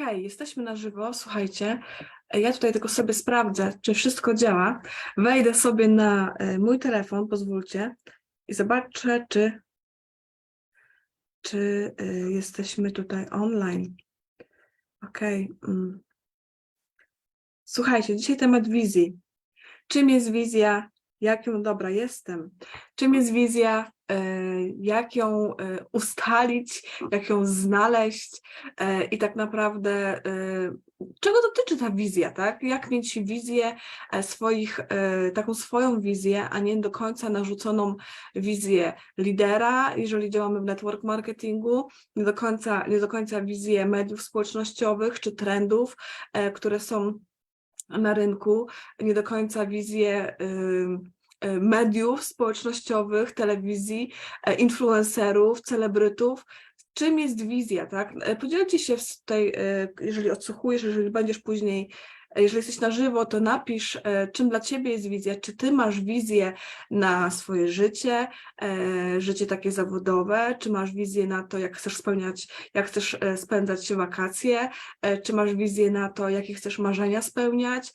Okej, jesteśmy na żywo. Słuchajcie, ja tutaj tylko sobie sprawdzę, czy wszystko działa. Wejdę sobie na e, mój telefon, pozwólcie, i zobaczę, czy, czy e, jesteśmy tutaj online. Okej. mm. Słuchajcie, dzisiaj temat wizji. Czym jest wizja? Jak ją, dobra, jestem. Czym jest wizja? E, Jak ją e, ustalić? Jak ją znaleźć? E, I tak naprawdę, czego dotyczy ta wizja, tak? Jak mieć wizję swoich, taką swoją wizję, a nie do końca narzuconą wizję lidera, jeżeli działamy w network marketingu, nie do końca, nie do końca wizję mediów społecznościowych czy trendów, które są na rynku, nie do końca wizję y, y, mediów społecznościowych, telewizji, e, influencerów, celebrytów. Czym jest wizja, tak? E, Podzielcie się e, jeżeli odsłuchujesz, jeżeli będziesz później, e, jeżeli jesteś na żywo, to napisz, e, czym dla ciebie jest wizja, czy ty masz wizję na swoje życie, e, życie takie zawodowe, czy masz wizję na to, jak chcesz spełniać, jak chcesz e, spędzać wakacje, czy masz wizję na to, jakie chcesz marzenia spełniać,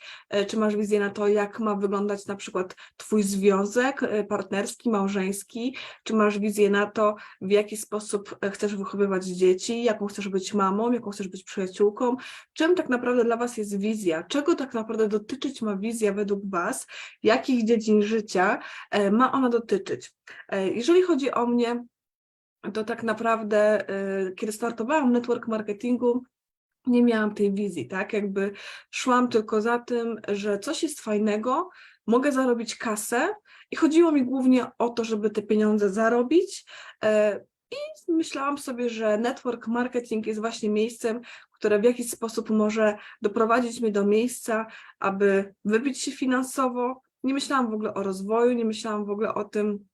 czy masz wizję na to, jak ma wyglądać na przykład twój związek partnerski, małżeński, czy masz wizję na to, w jaki sposób chcesz wychowywać dzieci, jaką chcesz być mamą, jaką chcesz być przyjaciółką, czym tak naprawdę dla was jest wizja, czego tak naprawdę dotyczyć ma wizja według was, jakich dziedzin życia e, ma ona dotyczyć. E, Jeżeli chodzi o mnie, to tak naprawdę, e, kiedy startowałam network marketingu, nie miałam tej wizji, tak? Jakby szłam tylko za tym, że coś jest fajnego, mogę zarobić kasę i chodziło mi głównie o to, żeby te pieniądze zarobić. I myślałam sobie, że network marketing jest właśnie miejscem, które w jakiś sposób może doprowadzić mnie do miejsca, aby wybić się finansowo. Nie myślałam w ogóle o rozwoju, nie myślałam w ogóle o tym,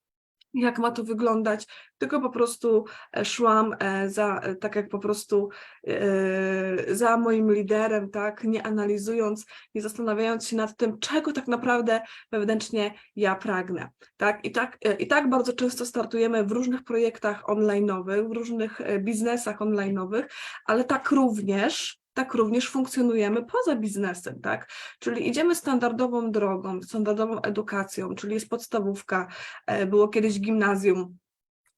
jak ma to wyglądać, tylko po prostu e, szłam e, za, e, tak jak po prostu za moim liderem, tak, nie analizując, nie zastanawiając się nad tym, czego tak naprawdę wewnętrznie ja pragnę, tak, i tak, i tak bardzo często startujemy w różnych projektach online'owych, w różnych biznesach online'owych, ale tak również tak również funkcjonujemy poza biznesem, tak? Czyli idziemy standardową drogą, standardową edukacją, czyli jest podstawówka, e, było kiedyś gimnazjum.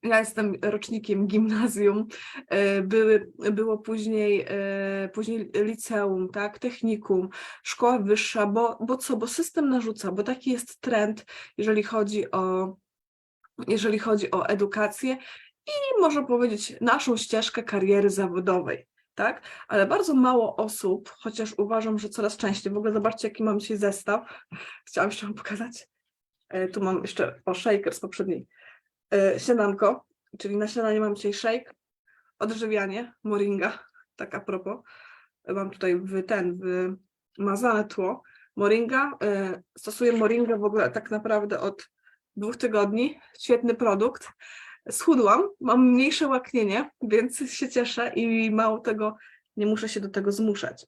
Ja jestem rocznikiem gimnazjum, e, były, było później, e, później liceum, tak, technikum, szkoła wyższa, bo, bo co, bo system narzuca, bo taki jest trend, jeżeli chodzi o, jeżeli chodzi o edukację i można powiedzieć naszą ścieżkę kariery zawodowej tak? Ale bardzo mało osób, chociaż uważam, że coraz częściej, w ogóle zobaczcie, jaki mam dzisiaj zestaw. Chciałam jeszcze wam pokazać. E, Tu mam jeszcze o shaker z poprzedniej. E, Śniadanko, czyli na śniadanie mam dzisiaj shake, odżywianie, moringa, tak a propos. E, Mam tutaj w ten, w mazane tło. Moringa, stosuję moringę w ogóle tak naprawdę od dwóch tygodni. Świetny produkt schudłam, mam mniejsze łaknienie, więc się cieszę i mało tego, nie muszę się do tego zmuszać.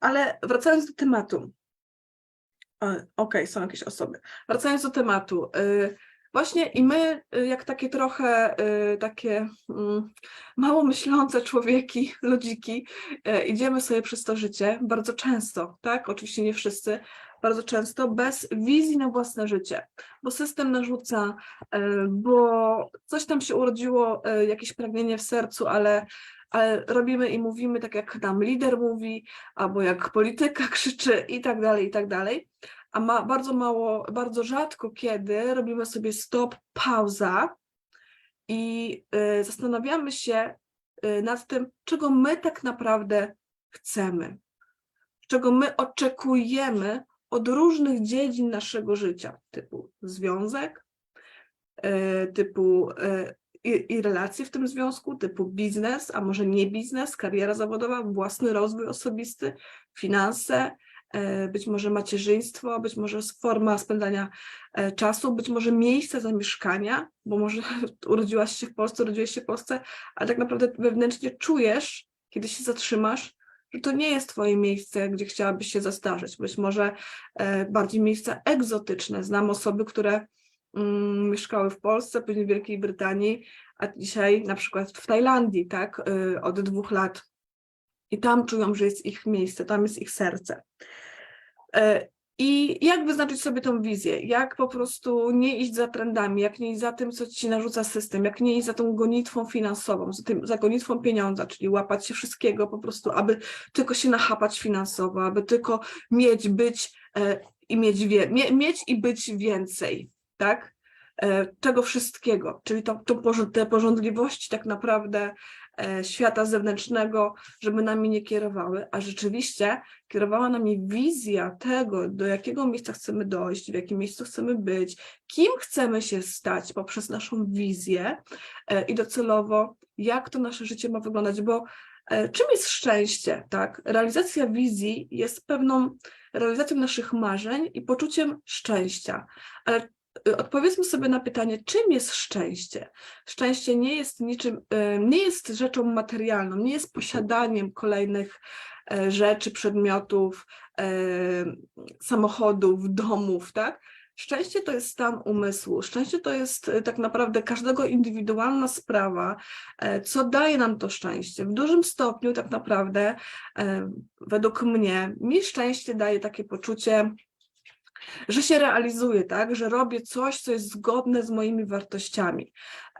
Ale wracając do tematu. E, Okej, są jakieś osoby. Wracając do tematu. y, Właśnie i my, y, jak takie trochę takie mm, mało myślące człowieki, ludziki, idziemy sobie przez to życie bardzo często, tak? Oczywiście nie wszyscy, bardzo często bez wizji na własne życie, bo system narzuca, e, bo coś tam się urodziło, e, jakieś pragnienie w sercu, ale, ale robimy i mówimy tak, jak nam lider mówi, albo jak polityka krzyczy i tak dalej, i tak dalej. A ma bardzo mało, bardzo rzadko kiedy robimy sobie stop, pauza i e, zastanawiamy się nad tym, czego my tak naprawdę chcemy, czego my oczekujemy od różnych dziedzin naszego życia, typu związek, e, typu e, i, i relacje w tym związku, typu biznes, a może nie biznes, kariera zawodowa, własny rozwój osobisty, finanse, e, być może macierzyństwo, być może forma spędzania czasu, być może miejsce zamieszkania, bo może urodziłaś się w Polsce, urodziłeś się w Polsce, ale tak naprawdę wewnętrznie czujesz, kiedy się zatrzymasz, że to nie jest twoje miejsce, gdzie chciałabyś się zastarzeć. Być może e, bardziej miejsca egzotyczne. Znam osoby, które mm, mieszkały w Polsce, później w Wielkiej Brytanii, a dzisiaj na przykład w Tajlandii, tak, y, od dwóch lat I tam czują, że jest ich miejsce, tam jest ich serce. I jak wyznaczyć sobie tą wizję? Jak po prostu nie iść za trendami, jak nie iść za tym, co ci narzuca system, jak nie iść za tą gonitwą finansową, za, tym, za gonitwą pieniądza, czyli łapać się wszystkiego po prostu, aby tylko się nachapać finansowo, aby tylko mieć, być e, i mieć, wie, mie, mieć i być więcej, tak? E, tego wszystkiego, czyli to, to, te porządliwości tak naprawdę świata zewnętrznego, żeby nami nie kierowały, a rzeczywiście kierowała nami wizja tego, do jakiego miejsca chcemy dojść, w jakim miejscu chcemy być, kim chcemy się stać poprzez naszą wizję e, i docelowo, jak to nasze życie ma wyglądać, bo e, czym jest szczęście, tak? Realizacja wizji jest pewną realizacją naszych marzeń i poczuciem szczęścia, ale odpowiedzmy sobie na pytanie, czym jest szczęście? Szczęście nie jest niczym, e, nie jest rzeczą materialną, nie jest posiadaniem kolejnych e, rzeczy, przedmiotów, e, samochodów, domów, tak? Szczęście to jest stan umysłu. Szczęście to jest e, tak naprawdę każdego indywidualna sprawa, e, co daje nam to szczęście. W dużym stopniu tak naprawdę według mnie mi szczęście daje takie poczucie, że się realizuję, tak, że robię coś, co jest zgodne z moimi wartościami,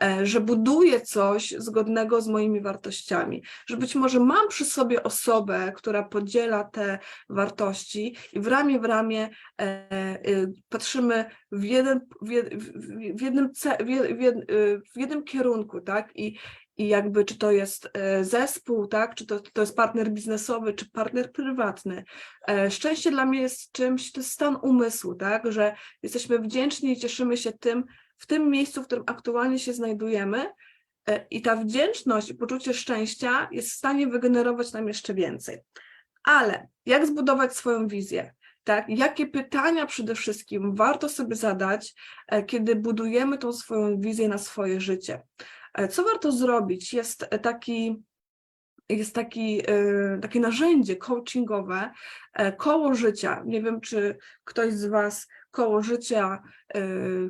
e, że buduję coś zgodnego z moimi wartościami, że być może mam przy sobie osobę, która podziela te wartości i w ramię w ramię e, e, patrzymy w, w, jed, w, w jednym, w jednym kierunku, tak, i, i jakby czy to jest e, zespół, tak, czy to, to jest partner biznesowy, czy partner prywatny. E, Szczęście dla mnie jest czymś, to jest stan umysłu, tak, że jesteśmy wdzięczni i cieszymy się tym, w tym miejscu, w którym aktualnie się znajdujemy e, i ta wdzięczność i poczucie szczęścia jest w stanie wygenerować nam jeszcze więcej. Ale jak zbudować swoją wizję? Tak, jakie pytania przede wszystkim warto sobie zadać, kiedy budujemy tą swoją wizję na swoje życie? E, Co warto zrobić? Jest taki, jest taki, e, takie narzędzie coachingowe, e, koło życia. Nie wiem, czy ktoś z Was koło życia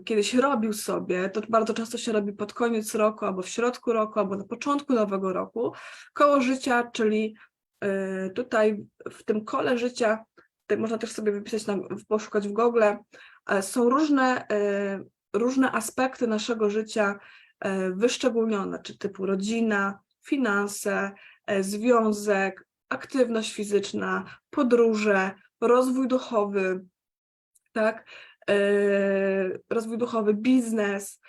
kiedyś robił sobie, to bardzo często się robi pod koniec roku, albo w środku roku, albo na początku nowego roku. Koło życia, czyli tutaj w tym kole życia, można też sobie wypisać, poszukać w Google, są różne, różne aspekty naszego życia, wyszczególnione, czy typu rodzina, finanse, e, związek, aktywność fizyczna, podróże, rozwój duchowy, tak, e, rozwój duchowy, biznes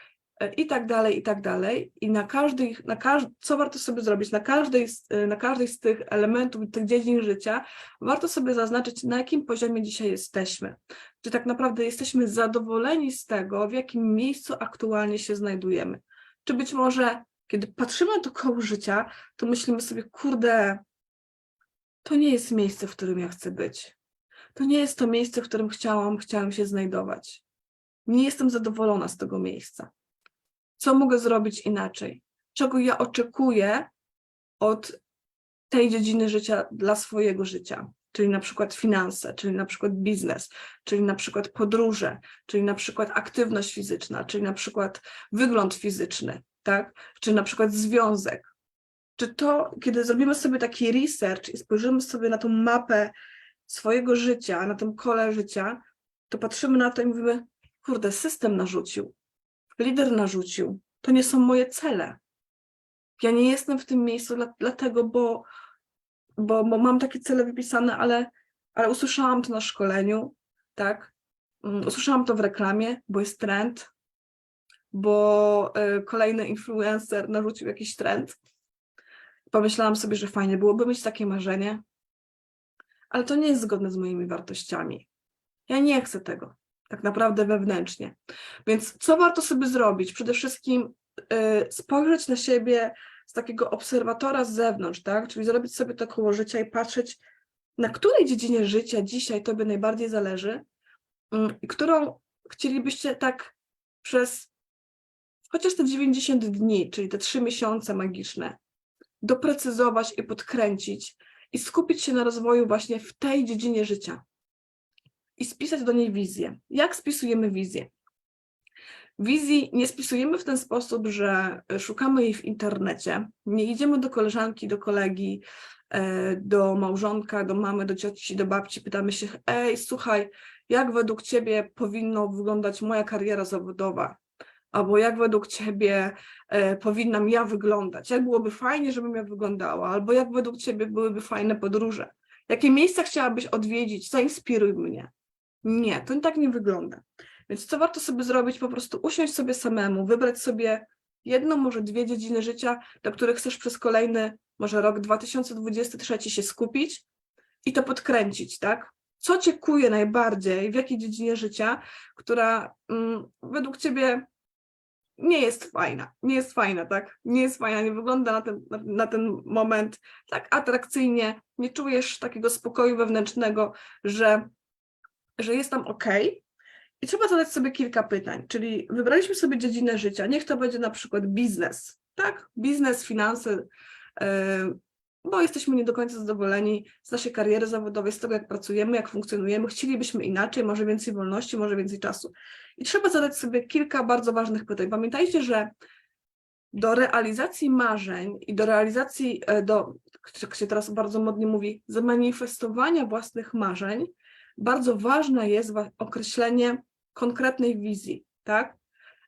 e, i tak dalej, i tak dalej. I na każdej, na co warto sobie zrobić? Na każdej, e, na każdej z tych elementów, tych dziedzin życia warto sobie zaznaczyć, na jakim poziomie dzisiaj jesteśmy. Czy tak naprawdę jesteśmy zadowoleni z tego, w jakim miejscu aktualnie się znajdujemy. Czy być może, kiedy patrzymy to koło życia, to myślimy sobie, kurde, to nie jest miejsce, w którym ja chcę być. To nie jest to miejsce, w którym chciałam, chciałam się znajdować. Nie jestem zadowolona z tego miejsca. Co mogę zrobić inaczej? Czego ja oczekuję od tej dziedziny życia dla swojego życia? Czyli na przykład finanse, czyli na przykład biznes, czyli na przykład podróże, czyli na przykład aktywność fizyczna, czyli na przykład wygląd fizyczny, tak? Czy na przykład związek. Czy to, kiedy zrobimy sobie taki research i spojrzymy sobie na tą mapę swojego życia, na tym kole życia, to patrzymy na to i mówimy, kurde, system narzucił, lider narzucił, to nie są moje cele. Ja nie jestem w tym miejscu dla, dlatego, bo, bo, bo mam takie cele wypisane, ale, ale usłyszałam to na szkoleniu, tak? Mm, Usłyszałam to w reklamie, bo jest trend, bo y, kolejny influencer narzucił jakiś trend. Pomyślałam sobie, że fajnie byłoby mieć takie marzenie, ale to nie jest zgodne z moimi wartościami. Ja nie chcę tego, tak naprawdę wewnętrznie. Więc co warto sobie zrobić? Przede wszystkim y, spojrzeć na siebie z takiego obserwatora z zewnątrz, tak? Czyli zrobić sobie to koło życia i patrzeć, na której dziedzinie życia dzisiaj Tobie najbardziej zależy mm, i którą chcielibyście tak przez chociaż te 90 dni, czyli te 3 miesiące magiczne, doprecyzować i podkręcić i skupić się na rozwoju właśnie w tej dziedzinie życia i spisać do niej wizję. Jak spisujemy wizję? Wizji nie spisujemy w ten sposób, że szukamy jej w internecie, nie idziemy do koleżanki, do kolegi, e, do małżonka, do mamy, do cioci, do babci, pytamy się, ej, słuchaj, jak według ciebie powinno wyglądać moja kariera zawodowa? Albo jak według ciebie e, powinnam ja wyglądać? Jak byłoby fajnie, żebym ja wyglądała? Albo jak według ciebie byłyby fajne podróże? Jakie miejsca chciałabyś odwiedzić? Zainspiruj mnie. Nie, to tak nie wygląda. Więc co warto sobie zrobić? Po prostu usiąść sobie samemu, wybrać sobie jedną, może dwie dziedziny życia, do których chcesz przez kolejny, może rok 2023 się skupić i to podkręcić, tak? Co cię kuje najbardziej, w jakiej dziedzinie życia, która mm, według ciebie nie jest fajna, nie jest fajna, tak? Nie jest fajna, nie wygląda na ten, na, na ten moment tak atrakcyjnie, nie czujesz takiego spokoju wewnętrznego, że, że jest tam ok. I trzeba zadać sobie kilka pytań, czyli wybraliśmy sobie dziedzinę życia, niech to będzie na przykład biznes, tak? Biznes, finanse, yy, bo jesteśmy nie do końca zadowoleni z naszej kariery zawodowej, z tego jak pracujemy, jak funkcjonujemy, chcielibyśmy inaczej, może więcej wolności, może więcej czasu. I trzeba zadać sobie kilka bardzo ważnych pytań. Pamiętajcie, że do realizacji marzeń i do realizacji, e, do, jak się teraz bardzo modnie mówi, zamanifestowania własnych marzeń, bardzo ważne jest określenie konkretnej wizji, tak?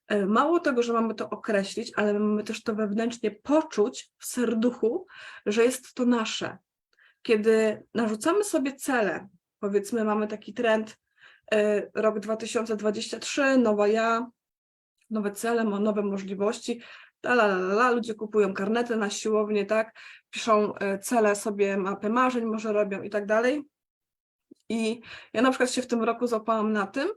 E, Mało tego, że mamy to określić, ale mamy też to wewnętrznie poczuć w serduchu, że jest to nasze. Kiedy narzucamy sobie cele, powiedzmy, mamy taki trend, e, rok 2023, nowa ja, nowe cele, nowe możliwości, la, ludzie kupują karnety na siłownię, tak, piszą e, cele sobie, mapę marzeń może robią i tak dalej. I ja na przykład się w tym roku złapałam na tym,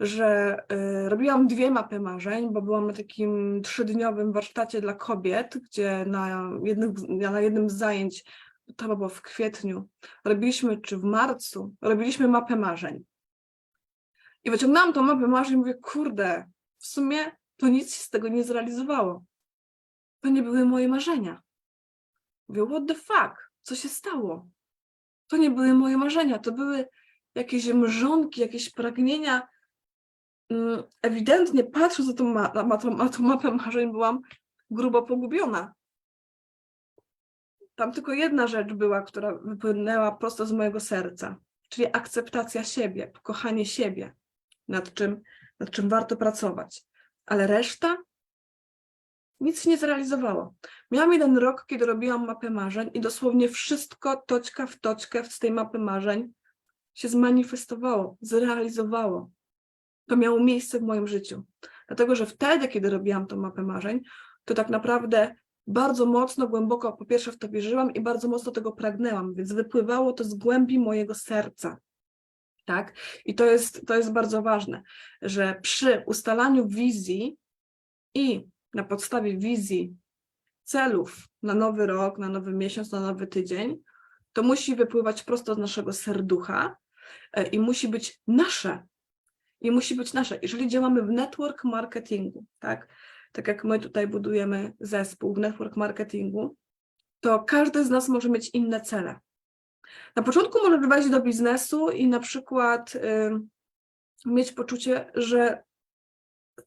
że y, robiłam dwie mapy marzeń, bo byłam na takim trzydniowym warsztacie dla kobiet, gdzie na jednym, na jednym z zajęć, to było w kwietniu, robiliśmy, czy w marcu, robiliśmy mapę marzeń. I wyciągnęłam tą mapę marzeń i mówię, kurde, w sumie to nic się z tego nie zrealizowało. To nie były moje marzenia. Mówię, what the fuck? Co się stało? To nie były moje marzenia, to były jakieś mrzonki, jakieś pragnienia. Mm, Ewidentnie patrząc na tą, ma- na, tą, na tą mapę marzeń, byłam grubo pogubiona. Tam tylko jedna rzecz była, która wypłynęła prosto z mojego serca, czyli akceptacja siebie, kochanie siebie, nad czym, nad czym warto pracować. Ale reszta nic nie zrealizowało. Miałam jeden rok, kiedy robiłam mapę marzeń i dosłownie wszystko toczka w toczkę z tej mapy marzeń się zmanifestowało, zrealizowało. To miało miejsce w moim życiu. Dlatego, że wtedy, kiedy robiłam tą mapę marzeń, to tak naprawdę bardzo mocno, głęboko po pierwsze w to wierzyłam i bardzo mocno tego pragnęłam, więc wypływało to z głębi mojego serca. Tak? I to jest, to jest bardzo ważne, że przy ustalaniu wizji i na podstawie wizji celów na nowy rok, na nowy miesiąc, na nowy tydzień, to musi wypływać prosto z naszego serducha e, i musi być nasze. I musi być nasze. Jeżeli działamy w network marketingu, tak, tak jak my tutaj budujemy zespół w network marketingu, to każdy z nas może mieć inne cele. Na początku możesz wejść do biznesu i na przykład ym, mieć poczucie, że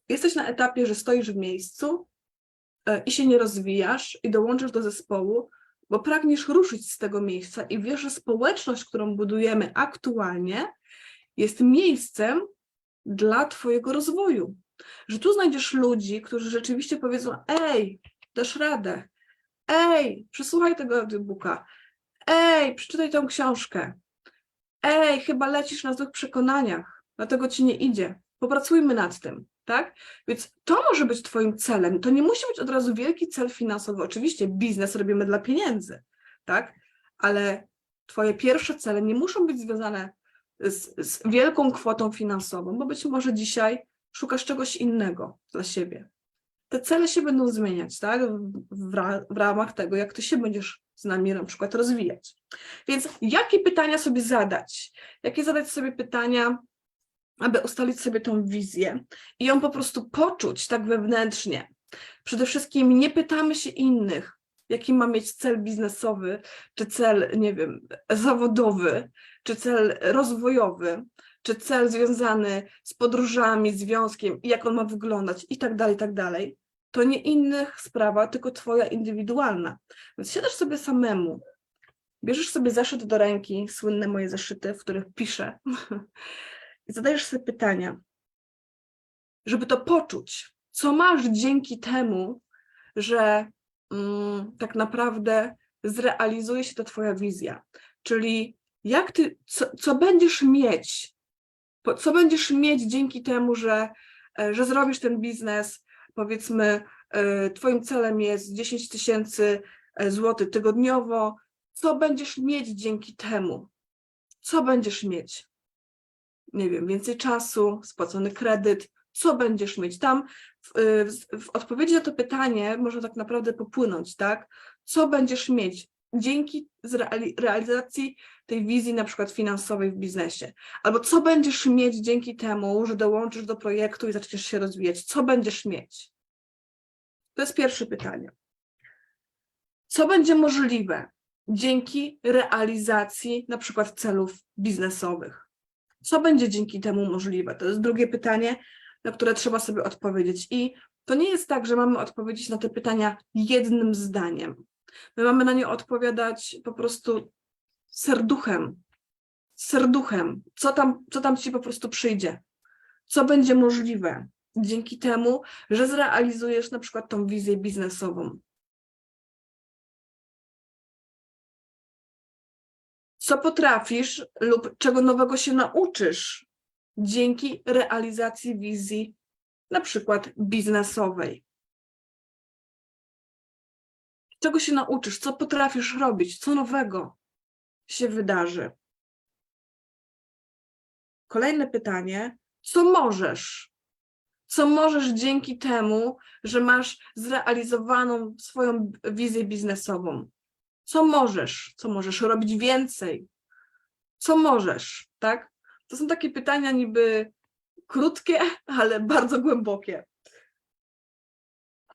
jesteś na etapie, że stoisz w miejscu e, i się nie rozwijasz i dołączysz do zespołu, bo pragniesz ruszyć z tego miejsca i wiesz, że społeczność, którą budujemy aktualnie, jest miejscem dla Twojego rozwoju. Że tu znajdziesz ludzi, którzy rzeczywiście powiedzą: Ej, dasz radę, ej, przesłuchaj tego audiobooka, ej, przeczytaj tę książkę, ej, chyba lecisz na złych przekonaniach, dlatego ci nie idzie. Popracujmy nad tym, tak? Więc to może być Twoim celem. To nie musi być od razu wielki cel finansowy. Oczywiście biznes robimy dla pieniędzy, tak? Ale Twoje pierwsze cele nie muszą być związane z, z wielką kwotą finansową, bo być może dzisiaj szukasz czegoś innego dla siebie. Te cele się będą zmieniać, tak? W, ra, w ramach tego, jak ty się będziesz z nami na przykład rozwijać. Więc jakie pytania sobie zadać? Jakie zadać sobie pytania, aby ustalić sobie tą wizję i ją po prostu poczuć tak wewnętrznie. Przede wszystkim nie pytamy się innych, jaki ma mieć cel biznesowy, czy cel, nie wiem, zawodowy, czy cel rozwojowy, czy cel związany z podróżami, związkiem jak on ma wyglądać i tak dalej, i tak dalej, to nie innych sprawa, tylko twoja indywidualna. Więc siadasz sobie samemu, bierzesz sobie zeszyt do ręki, słynne moje zeszyty, w których piszę i zadajesz sobie pytania, żeby to poczuć, co masz dzięki temu, że mm, tak naprawdę zrealizuje się ta twoja wizja. Czyli jak ty, co, co będziesz mieć, co będziesz mieć dzięki temu, że, e, że zrobisz ten biznes, powiedzmy, e, twoim celem jest 10 tysięcy e, złotych tygodniowo, co będziesz mieć dzięki temu? Co będziesz mieć? Nie wiem, więcej czasu, spłacony kredyt, co będziesz mieć? Tam w, w, w odpowiedzi na to pytanie można tak naprawdę popłynąć, tak? Co będziesz mieć dzięki realizacji tej wizji na przykład finansowej w biznesie? Albo co będziesz mieć dzięki temu, że dołączysz do projektu i zaczniesz się rozwijać? Co będziesz mieć? To jest pierwsze pytanie. Co będzie możliwe dzięki realizacji na przykład celów biznesowych? Co będzie dzięki temu możliwe? To jest drugie pytanie, na które trzeba sobie odpowiedzieć. I to nie jest tak, że mamy odpowiedzieć na te pytania jednym zdaniem. My mamy na nie odpowiadać po prostu serduchem. Serduchem. Co tam, co tam ci po prostu przyjdzie? Co będzie możliwe dzięki temu, że zrealizujesz na przykład tą wizję biznesową? Co potrafisz lub czego nowego się nauczysz dzięki realizacji wizji, na przykład biznesowej. Czego się nauczysz, co potrafisz robić, co nowego się wydarzy. Kolejne pytanie, co możesz? Co możesz dzięki temu, że masz zrealizowaną swoją wizję biznesową? Co możesz? Co możesz robić więcej? Co możesz, tak? To są takie pytania niby krótkie, ale bardzo głębokie.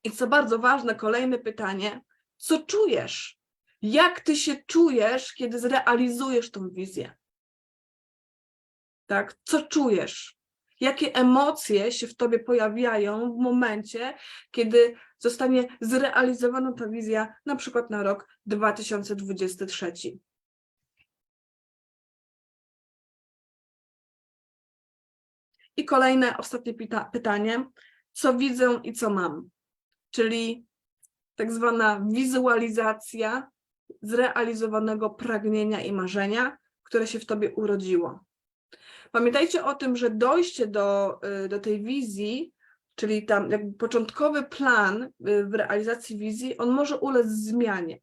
I co bardzo ważne, kolejne pytanie, co czujesz? Jak ty się czujesz, kiedy zrealizujesz tą wizję? Tak, co czujesz? Jakie emocje się w tobie pojawiają w momencie, kiedy zostanie zrealizowana ta wizja, na przykład na rok 2023? I kolejne, ostatnie pytanie. Co widzę i co mam? Czyli tak zwana wizualizacja zrealizowanego pragnienia i marzenia, które się w tobie urodziło. Pamiętajcie o tym, że dojście do, y, do tej wizji, czyli tam jakby początkowy plan y, w realizacji wizji, on może ulec zmianie.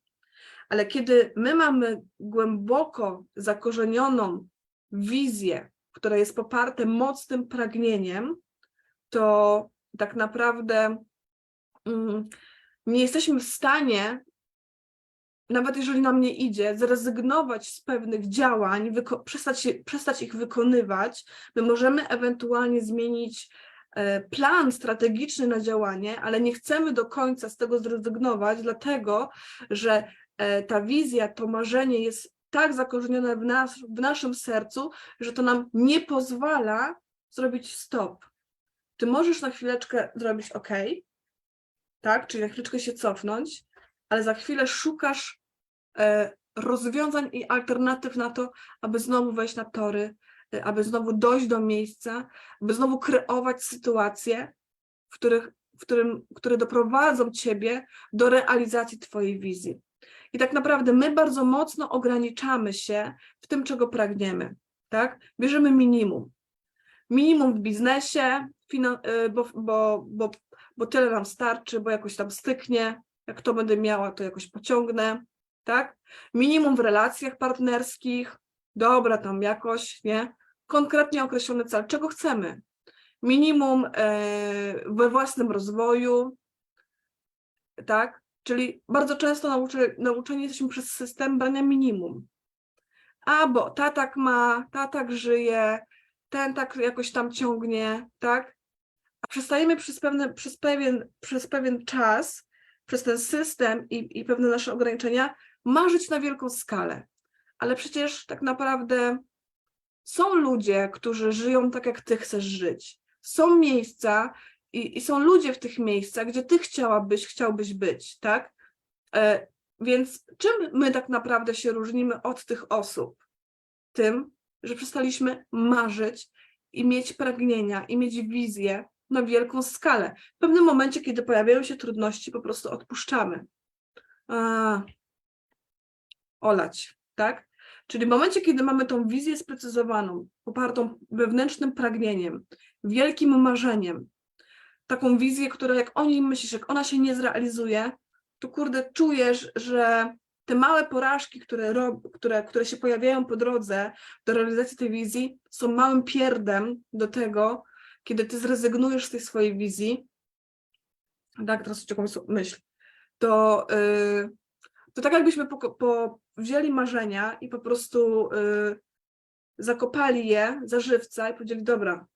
Ale kiedy my mamy głęboko zakorzenioną wizję, która jest poparte mocnym pragnieniem, to tak naprawdę mm, nie jesteśmy w stanie, nawet jeżeli nam nie idzie, zrezygnować z pewnych działań, przestać, się, przestać ich wykonywać. My możemy ewentualnie zmienić e, plan strategiczny na działanie, ale nie chcemy do końca z tego zrezygnować, dlatego że e, ta wizja, to marzenie jest tak zakorzenione w, nas, w naszym sercu, że to nam nie pozwala zrobić stop. Ty możesz na chwileczkę zrobić OK, tak, czyli na chwileczkę się cofnąć, ale za chwilę szukasz e, rozwiązań i alternatyw na to, aby znowu wejść na tory, e, aby znowu dojść do miejsca, aby znowu kreować sytuacje, w, których, w którym, które doprowadzą ciebie do realizacji twojej wizji. I tak naprawdę my bardzo mocno ograniczamy się w tym, czego pragniemy. Tak? Bierzemy minimum. Minimum w biznesie, y, bo, bo, bo, bo tyle nam starczy, bo jakoś tam styknie. Jak to będę miała, to jakoś pociągnę. Tak? Minimum w relacjach partnerskich. Dobra, tam jakoś, nie? Konkretnie określony cel, czego chcemy. Minimum e, we własnym rozwoju, tak? Czyli bardzo często nauczy, nauczeni jesteśmy przez system brania minimum. A bo ta tak ma, ta tak żyje, ten tak jakoś tam ciągnie, tak? A przestajemy przez, pewne, przez, pewien, przez pewien czas, przez ten system i, i pewne nasze ograniczenia, marzyć na wielką skalę. Ale przecież tak naprawdę są ludzie, którzy żyją tak, jak ty chcesz żyć. Są miejsca i, i są ludzie w tych miejscach, gdzie ty chciałabyś, chciałbyś być, tak? E, więc czym my tak naprawdę się różnimy od tych osób? Tym, że przestaliśmy marzyć i mieć pragnienia, i mieć wizję na wielką skalę. W pewnym momencie, kiedy pojawiają się trudności, po prostu odpuszczamy. A, olać, tak? Czyli w momencie, kiedy mamy tą wizję sprecyzowaną, popartą wewnętrznym pragnieniem, wielkim marzeniem, taką wizję, która jak o niej myślisz, jak ona się nie zrealizuje, to kurde, czujesz, że te małe porażki, które, rob, które, które się pojawiają po drodze do realizacji tej wizji, są małym pierdem do tego, kiedy ty zrezygnujesz z tej swojej wizji. Tak, teraz jakąś myśl. To, yy, to tak jakbyśmy po, po wzięli marzenia i po prostu yy, zakopali je za żywca i powiedzieli, dobra,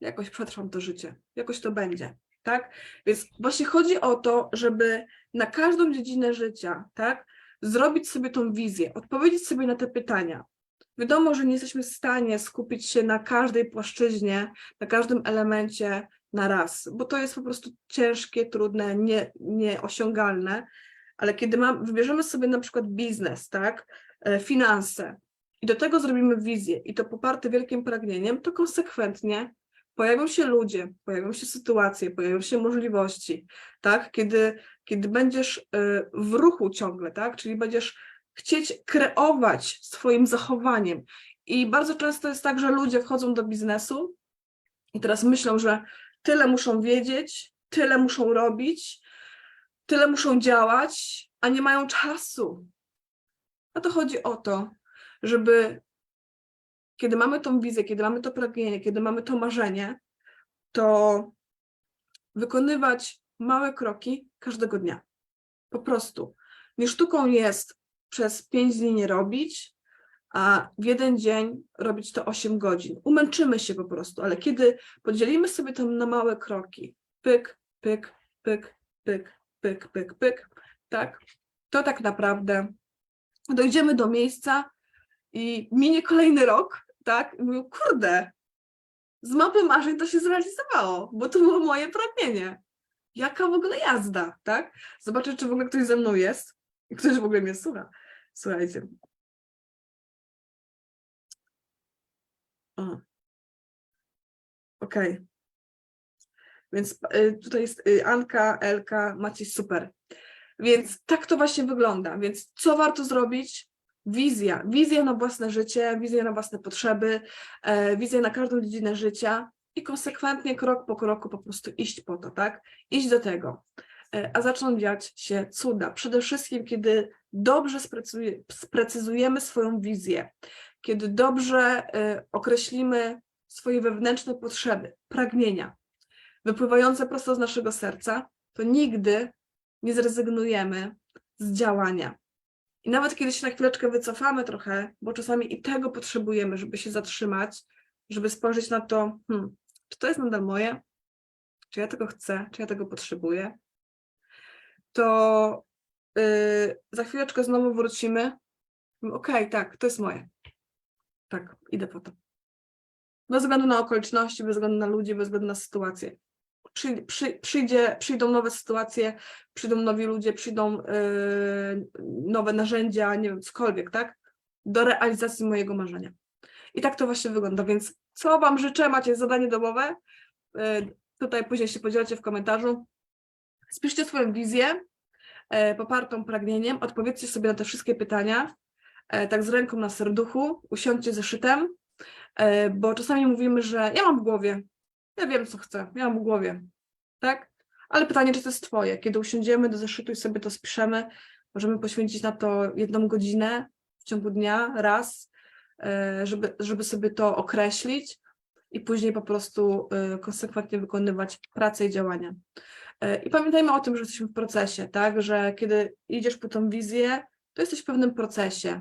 jakoś przetrwam to życie, jakoś to będzie, tak? Więc właśnie chodzi o to, żeby na każdą dziedzinę życia, tak, zrobić sobie tą wizję, odpowiedzieć sobie na te pytania. Wiadomo, że nie jesteśmy w stanie skupić się na każdej płaszczyźnie, na każdym elemencie na raz, bo to jest po prostu ciężkie, trudne, nie, nieosiągalne, ale kiedy mam, wybierzemy sobie na przykład biznes, tak, e, finanse i do tego zrobimy wizję i to poparte wielkim pragnieniem, to konsekwentnie pojawią się ludzie, pojawią się sytuacje, pojawią się możliwości, tak? Kiedy, kiedy będziesz y, w ruchu ciągle, tak? Czyli będziesz chcieć kreować swoim zachowaniem. I bardzo często jest tak, że ludzie wchodzą do biznesu i teraz myślą, że tyle muszą wiedzieć, tyle muszą robić, tyle muszą działać, a nie mają czasu. A to chodzi o to, żeby kiedy mamy tą wizję, kiedy mamy to pragnienie, kiedy mamy to marzenie, to wykonywać małe kroki każdego dnia. Po prostu. Nie sztuką jest przez pięć dni nie robić, a w jeden dzień robić to 8 godzin. Umęczymy się po prostu, ale kiedy podzielimy sobie to na małe kroki, pyk, pyk, pyk, pyk, pyk, pyk, pyk, tak, to tak naprawdę dojdziemy do miejsca i minie kolejny rok, tak, i mówię, kurde, z mapy marzeń to się zrealizowało, bo to było moje pragnienie. Jaka w ogóle jazda, tak? Zobaczę, czy w ogóle ktoś ze mną jest ktoś w ogóle mnie słucha. Słuchajcie. Okej. Okay. Więc y, tutaj jest y, Anka, Elka, Maciej, super. Więc tak to właśnie wygląda. Więc co warto zrobić? wizja, wizja na własne życie, wizja na własne potrzeby, e, wizja na każdą dziedzinę życia i konsekwentnie krok po kroku po prostu iść po to, tak? Iść do tego. E, a zaczną dziać się cuda. Przede wszystkim, kiedy dobrze sprecyzujemy swoją wizję, kiedy dobrze e, określimy swoje wewnętrzne potrzeby, pragnienia, wypływające prosto z naszego serca, to nigdy nie zrezygnujemy z działania. I nawet kiedy się na chwileczkę wycofamy trochę, bo czasami i tego potrzebujemy, żeby się zatrzymać, żeby spojrzeć na to, hmm, czy to jest nadal moje, czy ja tego chcę, czy ja tego potrzebuję, to yy, za chwileczkę znowu wrócimy. Okej, okay, tak, to jest moje. Tak, idę po to. Bez względu na okoliczności, bez względu na ludzi, bez względu na sytuację przy, przy, przyjdzie, przyjdą nowe sytuacje, przyjdą nowi ludzie, przyjdą yy, nowe narzędzia, nie wiem, cokolwiek, tak? Do realizacji mojego marzenia. I tak to właśnie wygląda. Więc co Wam życzę? Macie zadanie domowe. Yy, tutaj później się podzielacie w komentarzu. Spiszcie swoją wizję yy, popartą pragnieniem, odpowiedzcie sobie na te wszystkie pytania, yy, tak z ręką na serduchu, usiądźcie zeszytem, yy, bo czasami mówimy, że ja mam w głowie, ja wiem, co chcę, ja mam w głowie, tak? Ale pytanie, czy to jest twoje? Kiedy usiądziemy do zeszytu i sobie to spiszemy, możemy poświęcić na to jedną godzinę w ciągu dnia, raz, e, żeby, żeby sobie to określić i później po prostu e, konsekwentnie wykonywać pracę i działania. E, I pamiętajmy o tym, że jesteśmy w procesie, tak? Że kiedy idziesz po tą wizję, to jesteś w pewnym procesie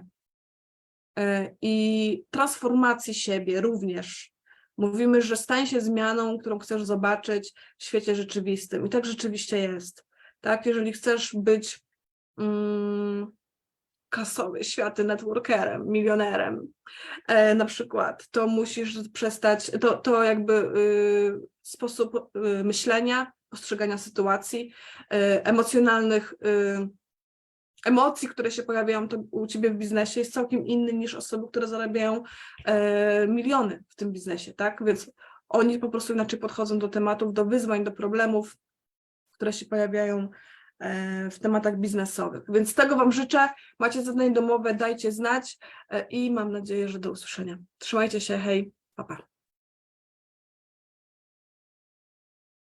i transformacji siebie również, Mówimy, że stań się zmianą, którą chcesz zobaczyć w świecie rzeczywistym. I tak rzeczywiście jest. Tak, jeżeli chcesz być mm, kasowy, światy networkerem, milionerem e, na przykład, to musisz przestać, to, to jakby y, sposób y, myślenia, postrzegania sytuacji, y, emocjonalnych y, emocji, które się pojawiają u ciebie w biznesie jest całkiem inny niż osoby, które zarabiają e, miliony w tym biznesie, tak? Więc oni po prostu inaczej podchodzą do tematów, do wyzwań, do problemów, które się pojawiają e, w tematach biznesowych. Więc tego Wam życzę. Macie zadanie domowe, dajcie znać e, i mam nadzieję, że do usłyszenia. Trzymajcie się, hej, pa pa.